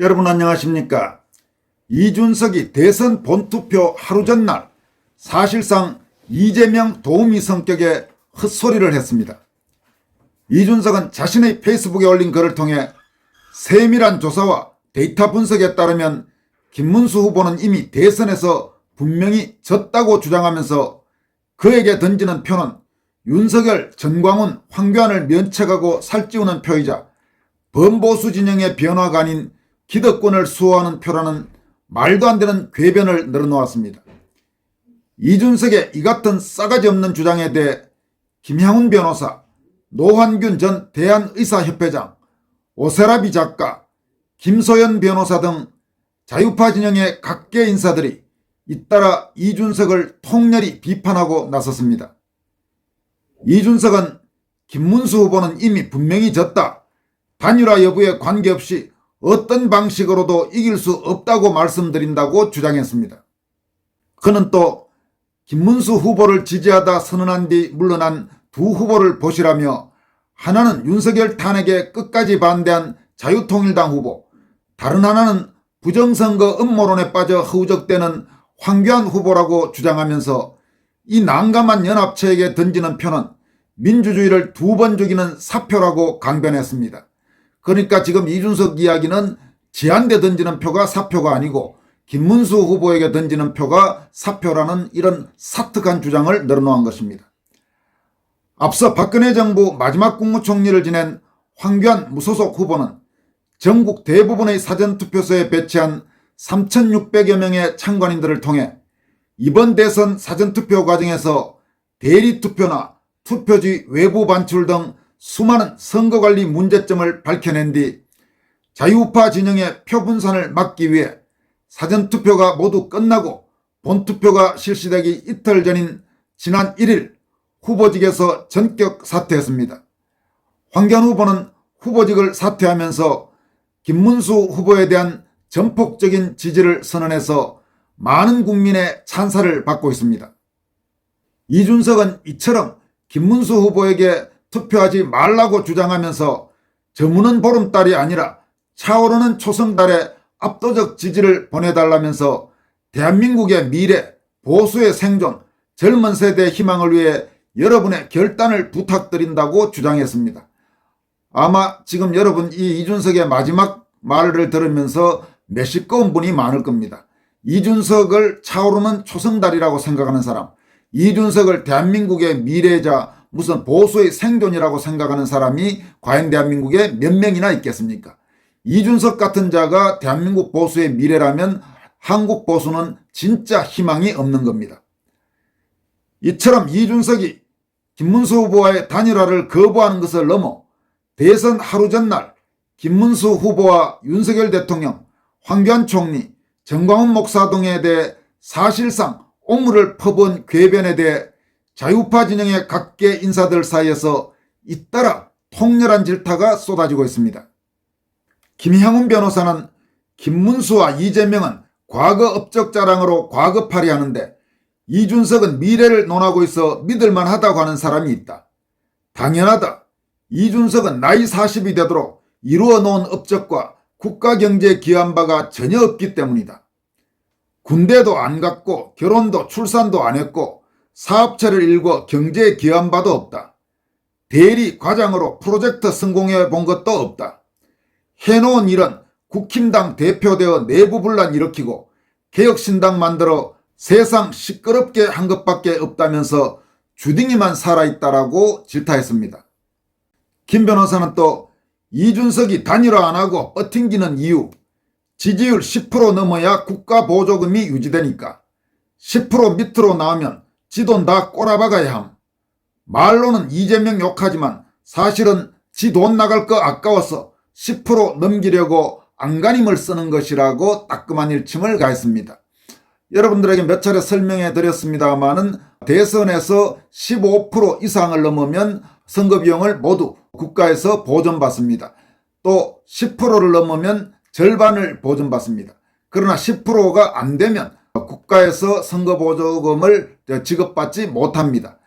여러분 안녕하십니까? 이준석이 대선 본투표 하루 전날 사실상 이재명 도우미 성격의 헛소리를 했습니다. 이준석은 자신의 페이스북에 올린 글을 통해 세밀한 조사와 데이터 분석에 따르면 김문수 후보는 이미 대선에서 분명히 졌다고 주장하면서 그에게 던지는 표는 윤석열, 전광훈, 황교안을 면책하고 살찌우는 표이자 범보수 진영의 변화가 아닌 기득권을 수호하는 표라는 말도 안 되는 궤변을 늘어놓았습니다. 이준석의 이 같은 싸가지 없는 주장에 대해 김향훈 변호사, 노환균 전 대한의사협회장, 오세라비 작가, 김소연 변호사 등 자유파 진영의 각계 인사들이 잇따라 이준석을 통렬히 비판하고 나섰습니다. 이준석은 김문수 후보는 이미 분명히 졌다. 단일화 여부에 관계없이 어떤 방식으로도 이길 수 없다고 말씀드린다고 주장했습니다. 그는 또 김문수 후보를 지지하다 선언한 뒤 물러난 두 후보를 보시라며 하나는 윤석열 탄핵에 끝까지 반대한 자유통일당 후보, 다른 하나는 부정선거 음모론에 빠져 허우적대는 황교안 후보라고 주장하면서 이 난감한 연합체에게 던지는 표는 민주주의를 두 번 죽이는 사표라고 강변했습니다. 그러니까 지금 이준석 이야기는 지한테 던지는 표가 사표가 아니고 김문수 후보에게 던지는 표가 사표라는 이런 사특한 주장을 늘어놓은 것입니다. 앞서 박근혜 정부 마지막 국무총리를 지낸 황교안 무소속 후보는 전국 대부분의 사전투표소에 배치한 3,600여 명의 참관인들을 통해 이번 대선 사전투표 과정에서 대리투표나 투표지 외부 반출 등 수많은 선거관리 문제점을 밝혀낸 뒤 자유파 진영의 표 분산을 막기 위해 사전투표가 모두 끝나고 본투표가 실시되기 이틀 전인 지난 1일 후보직에서 전격 사퇴했습니다. 황교안 후보는 후보직을 사퇴하면서 김문수 후보에 대한 전폭적인 지지를 선언해서 많은 국민의 찬사를 받고 있습니다. 이준석은 이처럼 김문수 후보에게 투표하지 말라고 주장하면서 저무는 보름달이 아니라 차오르는 초성달에 압도적 지지를 보내달라면서 대한민국의 미래, 보수의 생존, 젊은 세대의 희망을 위해 여러분의 결단을 부탁드린다고 주장했습니다. 아마 지금 여러분 이 이준석의 마지막 말을 들으면서 메시꺼운 분이 많을 겁니다. 이준석을 차오르는 초성달이라고 생각하는 사람, 이준석을 대한민국의 미래자 무슨 보수의 생존이라고 생각하는 사람이 과연 대한민국에 몇 명이나 있겠습니까? 이준석 같은 자가 대한민국 보수의 미래라면 한국 보수는 진짜 희망이 없는 겁니다. 이처럼 이준석이 김문수 후보와의 단일화를 거부하는 것을 넘어 대선 하루 전날 김문수 후보와 윤석열 대통령, 황교안 총리, 정광훈 목사 등에 대해 사실상 오물을 퍼본 궤변에 대해 자유파 진영의 각계 인사들 사이에서 잇따라 통렬한 질타가 쏟아지고 있습니다. 김향훈 변호사는 김문수와 이재명은 과거 업적 자랑으로 과거팔이 하는데 이준석은 미래를 논하고 있어 믿을만 하다고 하는 사람이 있다. 당연하다. 이준석은 나이 40이 되도록 이루어 놓은 업적과 국가 경제에 기여한 바가 전혀 없기 때문이다. 군대도 안 갔고 결혼도 출산도 안 했고 사업체를 일궈 경제에 기여한 바도 없다. 대리 과장으로 프로젝트 성공해 본 것도 없다. 해놓은 일은 국힘당 대표되어 내부 분란 일으키고 개혁신당 만들어 세상 시끄럽게 한 것밖에 없다면서 주둥이만 살아있다라고 질타했습니다. 김 변호사는 또 이준석이 단일화 안 하고 뻗팅기는 이유 지지율 10% 넘어야 국가 보조금이 유지되니까 10% 밑으로 나오면 지돈 다 꼬라박아야 함. 말로는 이재명 욕하지만 사실은 지 돈 나갈 거 아까워서 10% 넘기려고 안간힘을 쓰는 것이라고 따끔한 일침을 가했습니다. 여러분들에게 몇 차례 설명해 드렸습니다만은 대선에서 15% 이상을 넘으면 선거 비용을 모두 국가에서 보전받습니다. 또 10%를 넘으면 절반을 보전받습니다. 그러나 10%가 안 되면 국가에서 선거 보조금을 지급받지 못합니다.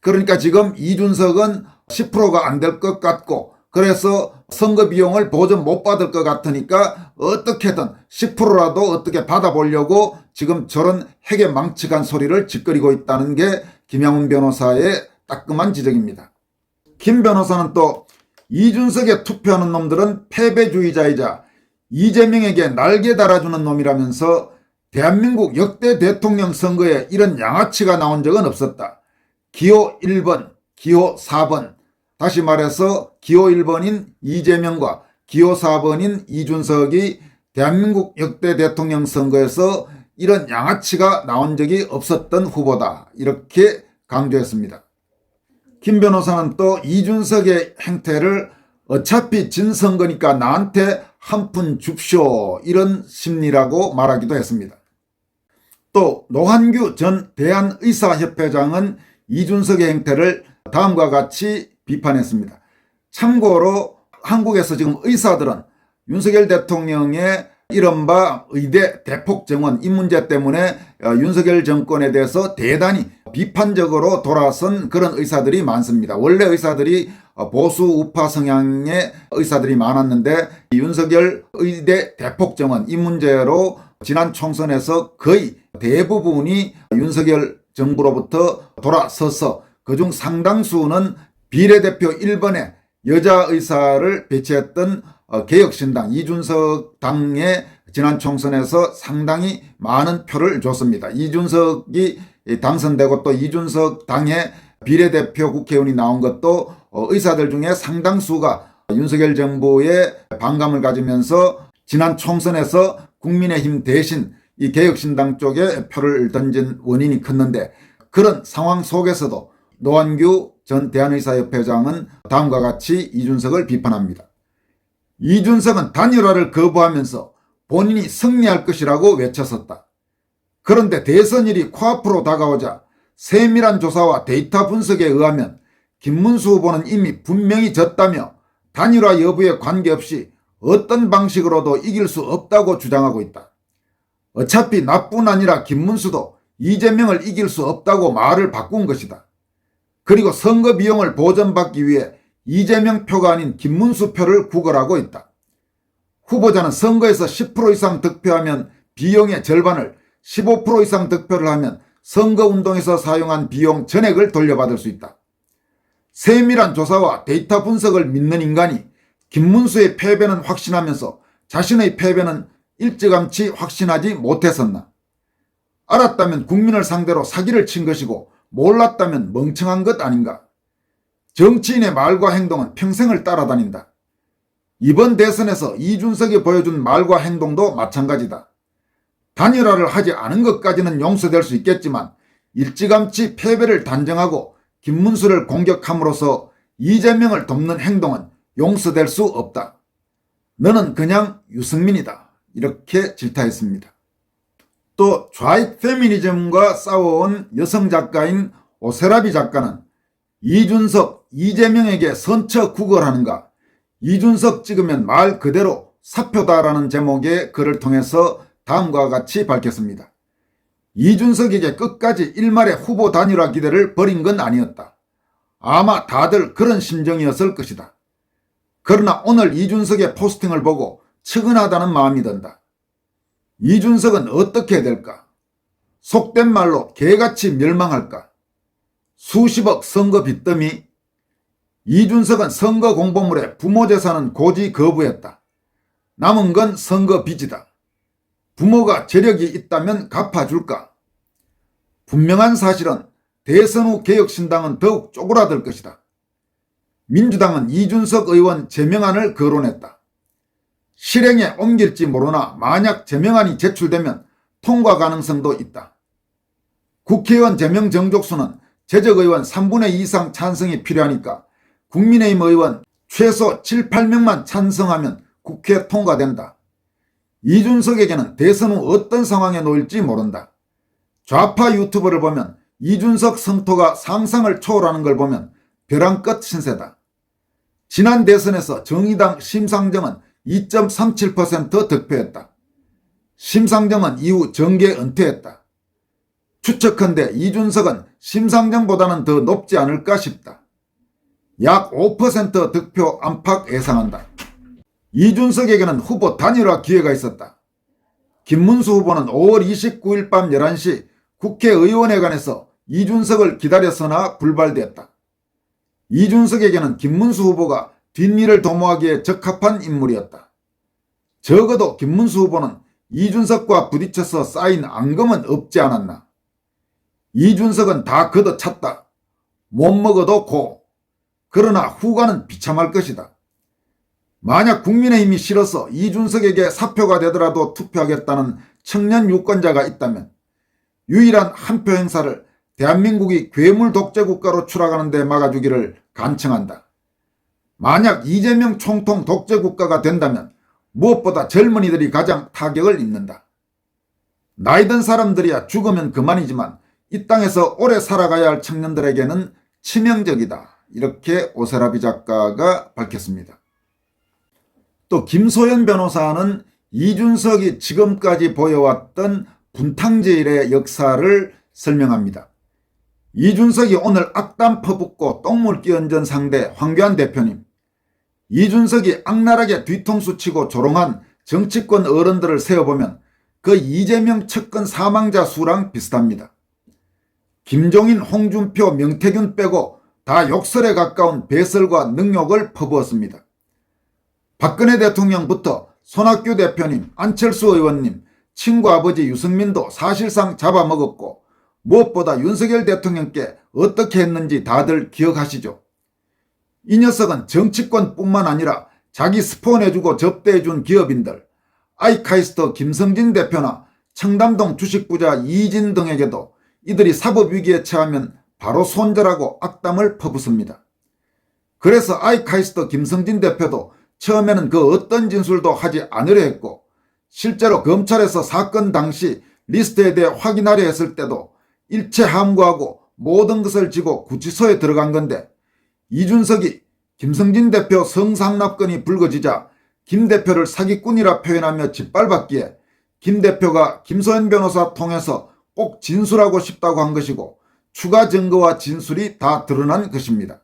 그러니까 지금 이준석은 10%가 안 될 것 같고 그래서 선거 비용을 보전 못 받을 것 같으니까 어떻게든 10%라도 어떻게 받아보려고 지금 저런 핵에 망측한 소리를 짓거리고 있다는 게 김양훈 변호사의 따끔한 지적입니다. 김 변호사는 또 이준석에 투표하는 놈들은 패배주의자이자 이재명에게 날개 달아주는 놈이라면서 대한민국 역대 대통령 선거에 이런 양아치가 나온 적은 없었다. 기호 1번, 기호 4번, 다시 말해서 기호 1번인 이재명과 기호 4번인 이준석이 대한민국 역대 대통령 선거에서 이런 양아치가 나온 적이 없었던 후보다. 이렇게 강조했습니다. 김 변호사는 또 이준석의 행태를 어차피 진 선거니까 나한테 한 푼 줍쇼 이런 심리라고 말하기도 했습니다. 또 노한규 전 대한의사협회장은 이준석의 행태를 다음과 같이 비판했습니다. 참고로 한국에서 지금 의사들은 윤석열 대통령의 이른바 의대 대폭 정원 이 문제 때문에 어, 윤석열 정권에 대해서 대단히 비판적으로 돌아선 그런 의사들이 많습니다. 원래 의사들이 어, 보수 우파 성향의 의사들이 많았는데 이 윤석열 의대 대폭 정원 이 문제로 지난 총선에서 거의 대부분이 윤석열 정부로부터 돌아서서 그중 상당수는 비례대표 1번에 여자 의사를 배치했던 어, 개혁신당 이준석 당의 지난 총선에서 상당히 많은 표를 줬습니다. 이준석이 당선되고 또 이준석 당의 비례대표 국회의원이 나온 것도 어, 의사들 중에 상당수가 윤석열 정부의 반감을 가지면서 지난 총선에서 국민의힘 대신 이 개혁신당 쪽에 표를 던진 원인이 컸는데 그런 상황 속에서도 노한규 전 대한의사협회장은 다음과 같이 이준석을 비판합니다. 이준석은 단일화를 거부하면서 본인이 승리할 것이라고 외쳤었다. 그런데 대선일이 코앞으로 다가오자 세밀한 조사와 데이터 분석에 의하면 김문수 후보는 이미 분명히 졌다며 단일화 여부에 관계없이 어떤 방식으로도 이길 수 없다고 주장하고 있다. 어차피 나뿐 아니라 김문수도 이재명을 이길 수 없다고 말을 바꾼 것이다. 그리고 선거 비용을 보전받기 위해 이재명 표가 아닌 김문수 표를 구걸하고 있다. 후보자는 선거에서 10% 이상 득표하면 비용의 절반을 15% 이상 득표를 하면 선거운동에서 사용한 비용 전액을 돌려받을 수 있다. 세밀한 조사와 데이터 분석을 믿는 인간이 김문수의 패배는 확신하면서 자신의 패배는 일찌감치 확신하지 못했었나. 알았다면 국민을 상대로 사기를 친 것이고 몰랐다면 멍청한 것 아닌가. 정치인의 말과 행동은 평생을 따라다닌다. 이번 대선에서 이준석이 보여준 말과 행동도 마찬가지다. 단일화를 하지 않은 것까지는 용서될 수 있겠지만 일찌감치 패배를 단정하고 김문수를 공격함으로써 이재명을 돕는 행동은 용서될 수 없다. 너는 그냥 유승민이다. 이렇게 질타했습니다. 또 좌익 페미니즘과 싸워온 여성 작가인 오세라비 작가는 이준석, 이재명에게 선처 구걸하는가 이준석 찍으면 말 그대로 사표다라는 제목의 글을 통해서 다음과 같이 밝혔습니다. 이준석에게 끝까지 일말의 후보 단일화 기대를 버린 건 아니었다. 아마 다들 그런 심정이었을 것이다. 그러나 오늘 이준석의 포스팅을 보고 측은하다는 마음이 든다. 이준석은 어떻게 될까? 속된 말로 개같이 멸망할까? 수십억 선거 빚더미 이준석은 선거 공보물에 부모 재산은 고지 거부했다. 남은 건 선거 빚이다. 부모가 재력이 있다면 갚아줄까? 분명한 사실은 대선 후 개혁신당은 더욱 쪼그라들 것이다. 민주당은 이준석 의원 제명안을 거론했다. 실행에 옮길지 모르나 만약 제명안이 제출되면 통과 가능성도 있다. 국회의원 제명 정족수는 재적의원 3분의 2 이상 찬성이 필요하니까 국민의힘 의원 최소 7, 8명만 찬성하면 국회 통과된다. 이준석에게는 대선 후 어떤 상황에 놓일지 모른다. 좌파 유튜버를 보면 이준석 성토가 상상을 초월하는 걸 보면 벼랑끝 신세다. 지난 대선에서 정의당 심상정은 2.37% 득표했다. 심상정은 이후 정계 은퇴했다. 추측컨대 이준석은 심상정보다는 더 높지 않을까 싶다. 약 5% 득표 안팎 예상한다. 이준석에게는 후보 단일화 기회가 있었다. 김문수 후보는 5월 29일 밤 11시 국회의원회관에서 이준석을 기다렸으나 불발되었다. 이준석에게는 김문수 후보가 뒷일을 도모하기에 적합한 인물이었다. 적어도 김문수 후보는 이준석과 부딪혀서 쌓인 앙금은 없지 않았나. 이준석은 다 걷어찼다. 못 먹어도 고. 그러나 후가는 비참할 것이다. 만약 국민의힘이 싫어서 이준석에게 사표가 되더라도 투표하겠다는 청년 유권자가 있다면 유일한 한 표 행사를 대한민국이 괴물 독재 국가로 추락하는 데 막아주기를 간청한다. 만약 이재명 총통 독재 국가가 된다면 무엇보다 젊은이들이 가장 타격을 입는다. 나이 든 사람들이야 죽으면 그만이지만 이 땅에서 오래 살아가야 할 청년들에게는 치명적이다. 이렇게 오세라비 작가가 밝혔습니다. 또 김소연 변호사는 이준석이 지금까지 보여왔던 분탕제일의 역사를 설명합니다. 이준석이 오늘 악담 퍼붓고 똥물 끼얹은 상대 황교안 대표님. 이준석이 악랄하게 뒤통수 치고 조롱한 정치권 어른들을 세어보면 그 이재명 측근 사망자 수랑 비슷합니다. 김종인, 홍준표, 명태균 빼고 다 욕설에 가까운 배설과 능욕을 퍼부었습니다. 박근혜 대통령부터 손학규 대표님, 안철수 의원님, 친구 아버지 유승민도 사실상 잡아먹었고 무엇보다 윤석열 대통령께 어떻게 했는지 다들 기억하시죠? 이 녀석은 정치권뿐만 아니라 자기 스폰해주고 접대해준 기업인들, 아이카이스트 김성진 대표나 청담동 주식부자 이진 등에게도 이들이 사법위기에 처하면 바로 손절하고 악담을 퍼붓습니다. 그래서 아이카이스트 김성진 대표도 처음에는 그 어떤 진술도 하지 않으려 했고 실제로 검찰에서 사건 당시 리스트에 대해 확인하려 했을 때도 일체 함구하고 모든 것을 지고 구치소에 들어간 건데 이준석이 김성진 대표 성상납건이 불거지자 김 대표를 사기꾼이라 표현하며 짓밟았기에 김 대표가 김소연 변호사 통해서 꼭 진술하고 싶다고 한 것이고 추가 증거와 진술이 다 드러난 것입니다.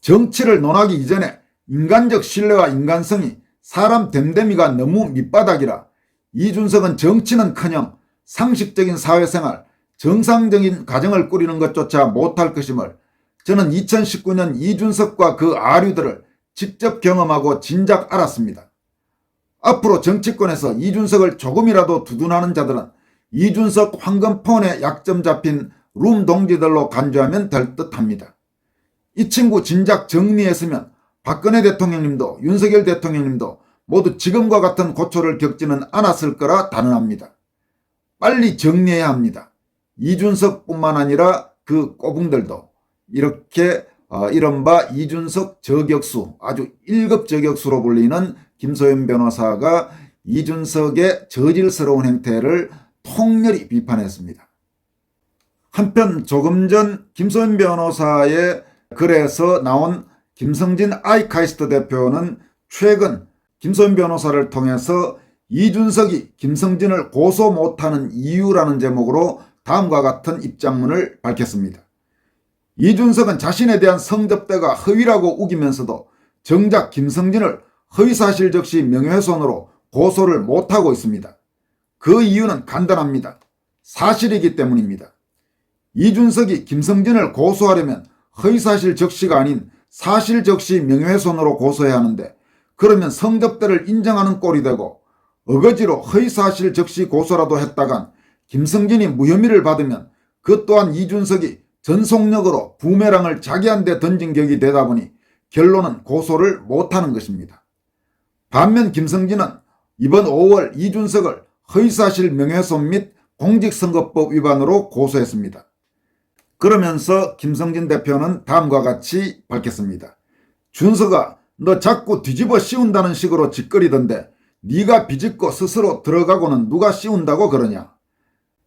정치를 논하기 이전에 인간적 신뢰와 인간성이 사람 됨됨이가 너무 밑바닥이라 이준석은 정치는커녕 상식적인 사회생활, 정상적인 가정을 꾸리는 것조차 못할 것임을 저는 2019년 이준석과 그 아류들을 직접 경험하고 진작 알았습니다. 앞으로 정치권에서 이준석을 조금이라도 두둔하는 자들은 이준석 황금폰에 약점 잡힌 룸 동지들로 간주하면 될 듯합니다. 이 친구 진작 정리했으면 박근혜 대통령님도 윤석열 대통령님도 모두 지금과 같은 고초를 겪지는 않았을 거라 단언합니다. 빨리 정리해야 합니다. 이준석뿐만 아니라 그 꼬붕들도 이렇게 어, 이른바 이준석 저격수 아주 1급 저격수로 불리는 김소연 변호사가 이준석의 저질스러운 행태를 통렬히 비판했습니다. 한편 조금 전 김소연 변호사의 글에서 나온 김성진 아이카이스트 대표는 최근 김소연 변호사를 통해서 이준석이 김성진을 고소 못하는 이유라는 제목으로 다음과 같은 입장문을 밝혔습니다. 이준석은 자신에 대한 성접대가 허위라고 우기면서도 정작 김성진을 허위사실 적시 명예훼손으로 고소를 못하고 있습니다. 그 이유는 간단합니다. 사실이기 때문입니다. 이준석이 김성진을 고소하려면 허위사실 적시가 아닌 사실 적시 명예훼손으로 고소해야 하는데 그러면 성접대를 인정하는 꼴이 되고 어거지로 허위사실 적시 고소라도 했다간 김성진이 무혐의를 받으면 그 또한 이준석이 전속력으로 부메랑을 자기한테 던진 격이 되다 보니 결론은 고소를 못하는 것입니다. 반면 김성진은 이번 5월 이준석을 허위사실 명예훼손 및 공직선거법 위반으로 고소했습니다. 그러면서 김성진 대표는 다음과 같이 밝혔습니다. 준서가 너 자꾸 뒤집어 씌운다는 식으로 짓거리던데 네가 비집고 스스로 들어가고는 누가 씌운다고 그러냐.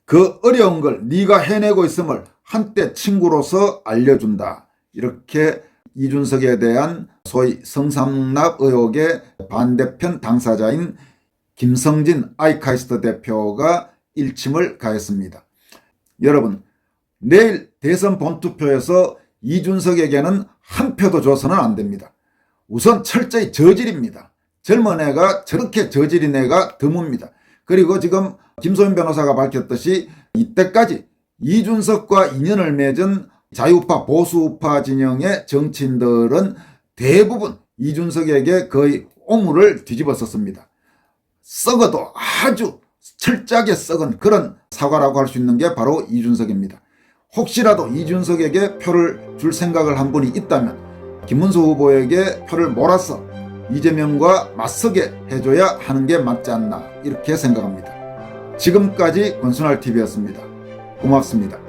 그 어려운 걸 네가 해내고 있음을 한때 친구로서 알려준다. 이렇게 이준석에 대한 소위 성삼납 의혹의 반대편 당사자인 김성진 아이카이스트 대표가 일침을 가했습니다. 여러분 내일 대선 본투표에서 이준석에게는 한 표도 줘서는 안 됩니다. 우선 철저히 저질입니다. 젊은 애가 저렇게 저질인 애가 드뭅니다. 그리고 지금 김소연 변호사가 밝혔듯이 이때까지 이준석과 인연을 맺은 자유파 보수파 진영의 정치인들은 대부분 이준석에게 거의 오물을 뒤집었었습니다. 썩어도 아주 철저하게 썩은 그런 사과라고 할 수 있는 게 바로 이준석입니다. 혹시라도 이준석에게 표를 줄 생각을 한 분이 있다면 김문수 후보에게 표를 몰아서 이재명과 맞서게 해줘야 하는 게 맞지 않나 이렇게 생각합니다. 지금까지 권순할 TV였습니다. 고맙습니다.